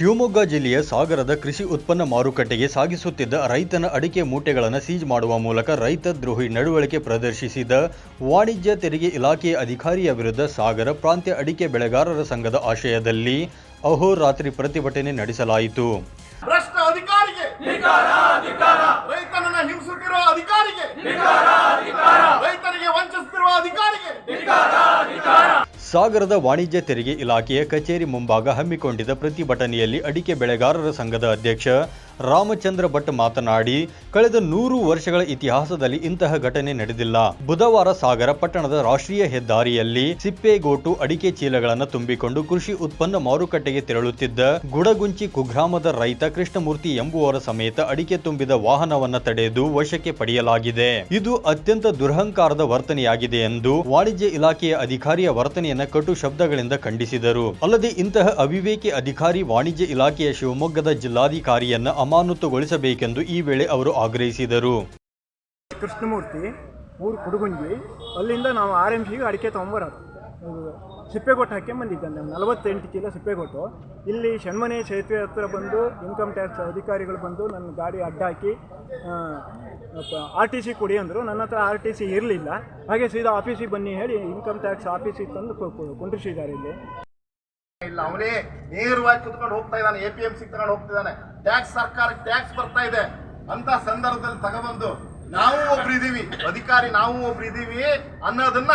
ಶಿವಮೊಗ್ಗ ಜಿಲ್ಲೆಯ ಸಾಗರದ ಕೃಷಿ ಉತ್ಪನ್ನ ಮಾರುಕಟ್ಟೆಗೆ ಸಾಗಿಸುತ್ತಿದ್ದ ರೈತನ ಅಡಿಕೆ ಮೂಟೆಗಳನ್ನು ಸೀಜ್ ಮಾಡುವ ಮೂಲಕ ರೈತ ದ್ರೋಹಿ ನಡವಳಿಕೆ ಪ್ರದರ್ಶಿಸಿದ ವಾಣಿಜ್ಯ ತೆರಿಗೆ ಇಲಾಖೆಯ ಅಧಿಕಾರಿಯ ವಿರುದ್ಧ ಸಾಗರ ಪ್ರಾಂತ್ಯ ಅಡಿಕೆ ಬೆಳೆಗಾರರ ಸಂಘದ ಆಶಯದಲ್ಲಿ ಅಹೋರಾತ್ರಿ ಪ್ರತಿಭಟನೆ ನಡೆಸಲಾಯಿತು. ಸಾಗರದ ವಾಣಿಜ್ಯ ತೆರಿಗೆ ಇಲಾಖೆಯ ಕಚೇರಿ ಮುಂಭಾಗ ಹಮ್ಮಿಕೊಂಡಿದ್ದ ಪ್ರತಿಭಟನೆಯಲ್ಲಿ ಅಡಿಕೆ ಬೆಳೆಗಾರರ ಸಂಘದ ಅಧ್ಯಕ್ಷ ರಾಮಚಂದ್ರ ಭಟ್ ಮಾತನಾಡಿ, ಕಳೆದ ನೂರು ವರ್ಷಗಳ ಇತಿಹಾಸದಲ್ಲಿ ಇಂತಹ ಘಟನೆ ನಡೆದಿಲ್ಲ. ಬುಧವಾರ ಸಾಗರ ಪಟ್ಟಣದ ರಾಷ್ಟ್ರೀಯ ಹೆದ್ದಾರಿಯಲ್ಲಿ ಸಿಪ್ಪೆಗೋಟು ಅಡಿಕೆ ಚೀಲಗಳನ್ನು ತುಂಬಿಕೊಂಡು ಕೃಷಿ ಉತ್ಪನ್ನ ಮಾರುಕಟ್ಟೆಗೆ ತೆರಳುತ್ತಿದ್ದ ಗುಡಗುಂಚಿ ಕುಗ್ರಾಮದ ರೈತ ಕೃಷ್ಣಮೂರ್ತಿ ಎಂಬುವರ ಸಮೇತ ಅಡಿಕೆ ತುಂಬಿದ ವಾಹನವನ್ನ ತಡೆದು ವಶಕ್ಕೆ ಪಡೆಯಲಾಗಿದೆ. ಇದು ಅತ್ಯಂತ ದುರಹಂಕಾರದ ವರ್ತನೆಯಾಗಿದೆ ಎಂದು ವಾಣಿಜ್ಯ ಇಲಾಖೆಯ ಅಧಿಕಾರಿಯ ವರ್ತನೆಯನ್ನು ಕಟು ಶಬ್ದಗಳಿಂದ ಖಂಡಿಸಿದರು. ಅಲ್ಲದೆ ಇಂತಹ ಅವಿವೇಕಿ ಅಧಿಕಾರಿ ವಾಣಿಜ್ಯ ಇಲಾಖೆಯ ಶಿವಮೊಗ್ಗದ ಜಿಲ್ಲಾಧಿಕಾರಿಯನ್ನ ಅಮಾನತುಗೊಳಿಸಬೇಕೆಂದು ಈ ವೇಳೆ ಅವರು ಆಗ್ರಹಿಸಿದರು. ಕೃಷ್ಣಮೂರ್ತಿ ಊರು ಕುಡುಗುಂಜಿ, ಅಲ್ಲಿಂದ ನಾವು ಆರ್ ಎಂ ಸಿಗೆ ಅಡಿಕೆ ತೊಗೊಂಬರೋದು. ಸಿಪ್ಪೆಗೊಟ್ಟು ಹಾಕಿ ಬಂದಿದ್ದೆ ನಲವತ್ತೆಂಟು ಚೀಲ ಸಿಪ್ಪೆಗೊಟ್ಟು ಇಲ್ಲಿ ಶಣ್ಮನೆ ಸೇತುವೆ ಹತ್ರ ಬಂದು, ಇನ್ಕಮ್ ಟ್ಯಾಕ್ಸ್ ಅಧಿಕಾರಿಗಳು ಬಂದು ನನ್ನ ಗಾಡಿ ಅಡ್ಡಾಕಿ ಆರ್ ಟಿ ಸಿ ಕೊಡಿ ಅಂದರು. ನನ್ನ ಹತ್ರ ಆರ್ ಟಿ ಸಿ ಇರಲಿಲ್ಲ. ಹಾಗೆ ಸೀದಾ ಆಫೀಸಿಗೆ ಬನ್ನಿ ಹೇಳಿ, ಇನ್ಕಮ್ ಟ್ಯಾಕ್ಸ್ ಆಫೀಸಿಗೆ ತಂದು ಕುಂಡ್ರಿಸಿದ್ದಾರೆ ಇಲ್ಲಿ. ಇಲ್ಲ, ಅವನೇ ನೇರವಾಗಿ ಕುತ್ಕೊಂಡು ಹೋಗ್ತಾ ಇದ್ದಾನೆ ಎ ಪಿ ಎಂ ಸಿ ತಗೊಂಡು ಹೋಗ್ತಿದ್ದಾನೆ ಟ್ಯಾಕ್ಸ್ ಸರ್ಕಾರಕ್ಕೆ ಟ್ಯಾಕ್ಸ್ ಬರ್ತಾ ಇದೆ. ಅಂತ ಸಂದರ್ಭದಲ್ಲಿ ತಗೊಬಂದು, ನಾವು ಒಬ್ರು ಇದೀವಿ, ಅಧಿಕಾರಿ ನಾವು ಒಬ್ರು ಇದೀವಿ ಅನ್ನೋದನ್ನ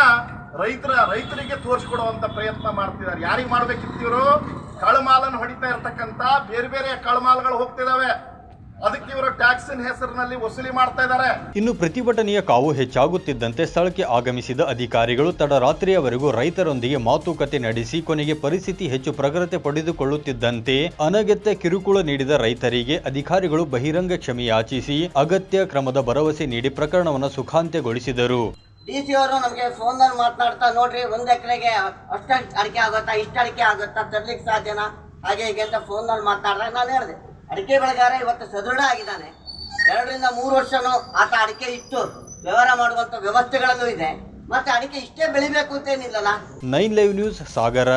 ರೈತರ, ರೈತರಿಗೆ ತೋರಿಸ್ಕೊಡುವಂತ ಪ್ರಯತ್ನ ಮಾಡ್ತಿದ್ದಾರೆ. ಯಾರಿಗೆ ಮಾಡ್ಬೇಕಿತ್ತು ಕಳಮಾಲನ್ನು ಹೊಡಿತಾ ಇರ್ತಕ್ಕಂತ ಬೇರೆ ಬೇರೆ ಕಳಮಾಲ್ಗಳು ಹೋಗ್ತಿದಾವೆ ಅದಕ್ಕೆ ಇವರು ಟ್ಯಾಕ್ಸ್ ಹೆಸರಿನಲ್ಲಿ ವಸೂಲಿ ಮಾಡ್ತಾ ಇದ್ದಾರೆ. ಇನ್ನು ಪ್ರತಿಭಟನೆಯ ಕಾವು ಹೆಚ್ಚಾಗುತ್ತಿದ್ದಂತೆ ಸ್ಥಳಕ್ಕೆ ಆಗಮಿಸಿದ ಅಧಿಕಾರಿಗಳು ತಡರಾತ್ರಿಯವರೆಗೂ ರೈತರೊಂದಿಗೆ ಮಾತುಕತೆ ನಡೆಸಿ ಕೊನೆಗೆ ಪರಿಸ್ಥಿತಿ ಹೆಚ್ಚು ಪ್ರಗತಿ ಪಡೆದುಕೊಳ್ಳುತ್ತಿದ್ದಂತೆ ಅನಗತ್ಯ ಕಿರುಕುಳ ನೀಡಿದ ರೈತರಿಗೆ ಅಧಿಕಾರಿಗಳು ಬಹಿರಂಗ ಕ್ಷಮೆ ಯಾಚಿಸಿ ಅಗತ್ಯ ಕ್ರಮದ ಭರವಸೆ ನೀಡಿ ಪ್ರಕರಣವನ್ನು ಸುಖಾಂತ್ಯಗೊಳಿಸಿದರು. ಡಿ ಸಿ ಅವರು ನಮಗೆ ಫೋನ್ನಲ್ಲಿ ಮಾತನಾಡ್ತಾ ನೋಡ್ರಿ ಒಂದ್ ಎಕರೆಗೆ ಅಷ್ಟ ಅಡಿಕೆ ಆಗುತ್ತಾ ಇಷ್ಟು ಅಡಿಕೆ ಆಗುತ್ತಾ ತರ್ಲಿಕ್ಕೆ ಸಾಧ್ಯನಾ? ಹಾಗೆ ಹೀಗೆ ಅಂತ ಫೋನ್ನಲ್ಲಿ ಮಾತನಾಡಿದಾಗ ನಾನು ಹೇಳಿದೆ. ಅಡಿಕೆ ಬೆಳೆಗಾರ ಇವತ್ತು ಸದೃಢ ಆಗಿದ್ದಾನೆ. ಎರಡರಿಂದ ಮೂರು ವರ್ಷನೂ ಆತ ಅಡಿಕೆ ಇಟ್ಟು ವ್ಯವಹಾರ ಮಾಡುವಂತ ವ್ಯವಸ್ಥೆಗಳಲ್ಲೂ ಇದೆ. ಮತ್ತೆ ಅಡಿಕೆ ಇಷ್ಟೇ ಬೆಳಿಬೇಕು ಅಂತೇನಿಲ್ಲಲ್ಲ ನೈನ್ ಲೈವ್ ನ್ಯೂಸ್, ಸಾಗರ.